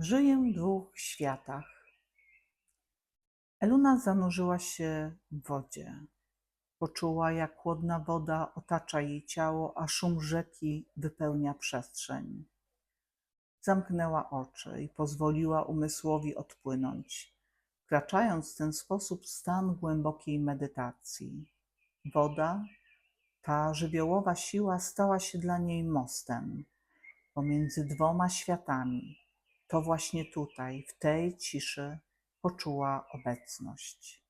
Żyję w dwóch światach. Eluna zanurzyła się w wodzie. Poczuła, jak chłodna woda otacza jej ciało, a szum rzeki wypełnia przestrzeń. Zamknęła oczy i pozwoliła umysłowi odpłynąć, wkraczając w ten sposób w stan głębokiej medytacji. Woda, ta żywiołowa siła stała się dla niej mostem pomiędzy dwoma światami. To właśnie tutaj, w tej ciszy, poczuła obecność.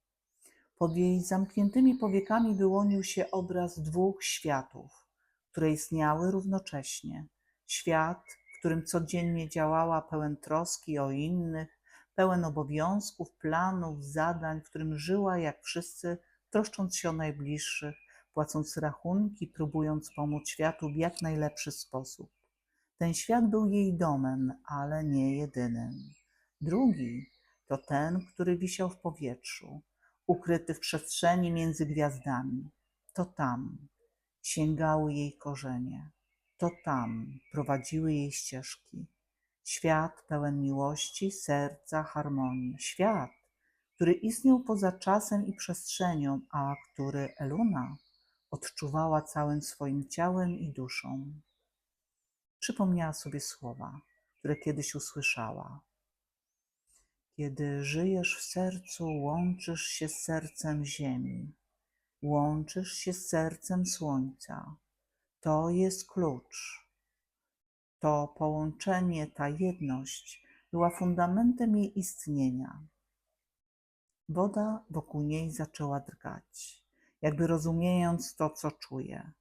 Pod jej zamkniętymi powiekami wyłonił się obraz dwóch światów, które istniały równocześnie. Świat, w którym codziennie działała pełen troski o innych, pełen obowiązków, planów, zadań, w którym żyła jak wszyscy, troszcząc się o najbliższych, płacąc rachunki, próbując pomóc światu w jak najlepszy sposób. Ten świat był jej domem, ale nie jedynym. Drugi to ten, który wisiał w powietrzu, ukryty w przestrzeni między gwiazdami. To tam sięgały jej korzenie, to tam prowadziły jej ścieżki. Świat pełen miłości, serca, harmonii. Świat, który istniał poza czasem i przestrzenią, a który Eluna odczuwała całym swoim ciałem i duszą. Przypomniała sobie słowa, które kiedyś usłyszała. Kiedy żyjesz w sercu, łączysz się z sercem ziemi, łączysz się z sercem słońca. To jest klucz. To połączenie, ta jedność była fundamentem jej istnienia. Woda wokół niej zaczęła drgać, jakby rozumiejąc to, co czuje.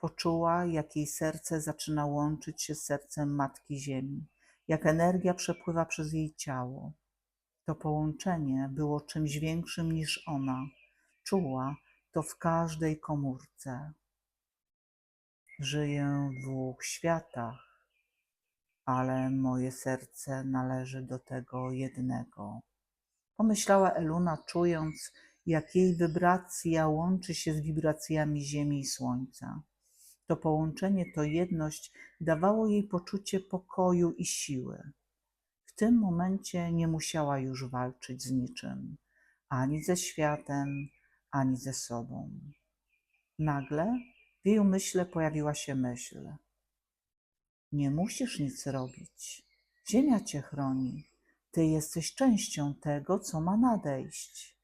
Poczuła, jak jej serce zaczyna łączyć się z sercem Matki Ziemi, jak energia przepływa przez jej ciało. To połączenie było czymś większym niż ona. Czuła to w każdej komórce. Żyję w dwóch światach, ale moje serce należy do tego jednego. Pomyślała Eluna, czując, jak jej wibracja łączy się z wibracjami Ziemi i Słońca. To połączenie, to jedność dawało jej poczucie pokoju i siły. W tym momencie nie musiała już walczyć z niczym, ani ze światem, ani ze sobą. Nagle w jej umyśle pojawiła się myśl: Nie musisz nic robić. Ziemia cię chroni. Ty jesteś częścią tego, co ma nadejść.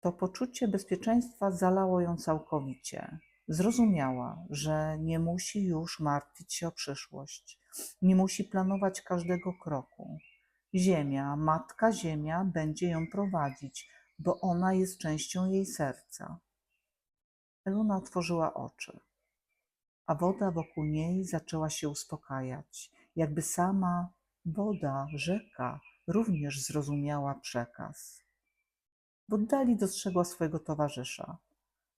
To poczucie bezpieczeństwa zalało ją całkowicie. Zrozumiała, że nie musi już martwić się o przyszłość, nie musi planować każdego kroku. Ziemia, matka Ziemia będzie ją prowadzić, bo ona jest częścią jej serca. Eluna otworzyła oczy, a woda wokół niej zaczęła się uspokajać, jakby sama woda, rzeka również zrozumiała przekaz. W oddali dostrzegła swojego towarzysza,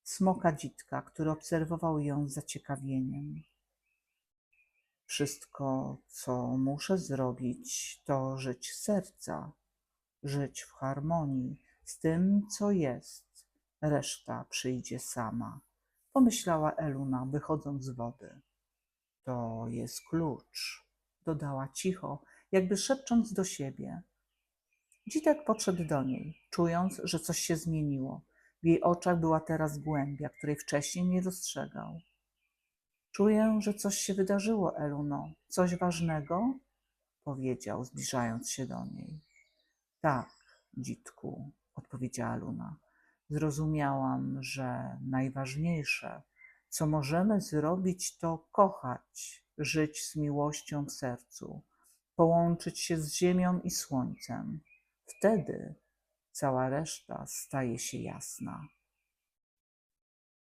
smoka dzitka, który obserwował ją z zaciekawieniem. Wszystko, co muszę zrobić, to żyć serca, żyć w harmonii z tym, co jest. Reszta przyjdzie sama, pomyślała Eluna, wychodząc z wody. To jest klucz, dodała cicho, jakby szepcząc do siebie. Dzitek podszedł do niej, czując, że coś się zmieniło. W jej oczach była teraz głębia, której wcześniej nie dostrzegał. Czuję, że coś się wydarzyło, Eluno. Coś ważnego? powiedział, zbliżając się do niej. Tak, dzitku, odpowiedziała Luna. Zrozumiałam, że najważniejsze, co możemy zrobić, to kochać, żyć z miłością w sercu, połączyć się z ziemią i słońcem. Wtedy cała reszta staje się jasna.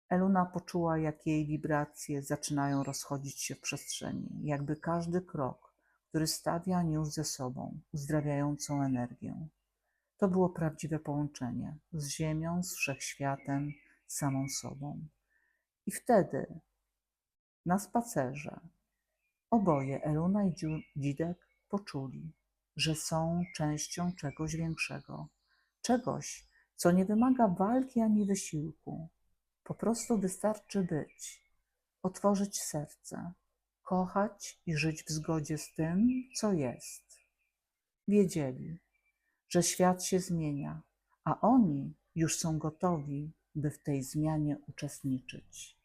Eluna poczuła, jak jej wibracje zaczynają rozchodzić się w przestrzeni, jakby każdy krok, który stawia, niósł ze sobą uzdrawiającą energię. To było prawdziwe połączenie z Ziemią, z wszechświatem, z samą sobą. I wtedy, na spacerze, oboje, Eluna i Dzidek, poczuli, że są częścią czegoś większego, czegoś, co nie wymaga walki ani wysiłku. Po prostu wystarczy być, otworzyć serce, kochać i żyć w zgodzie z tym, co jest. Wiedzieli, że świat się zmienia, a oni już są gotowi, by w tej zmianie uczestniczyć.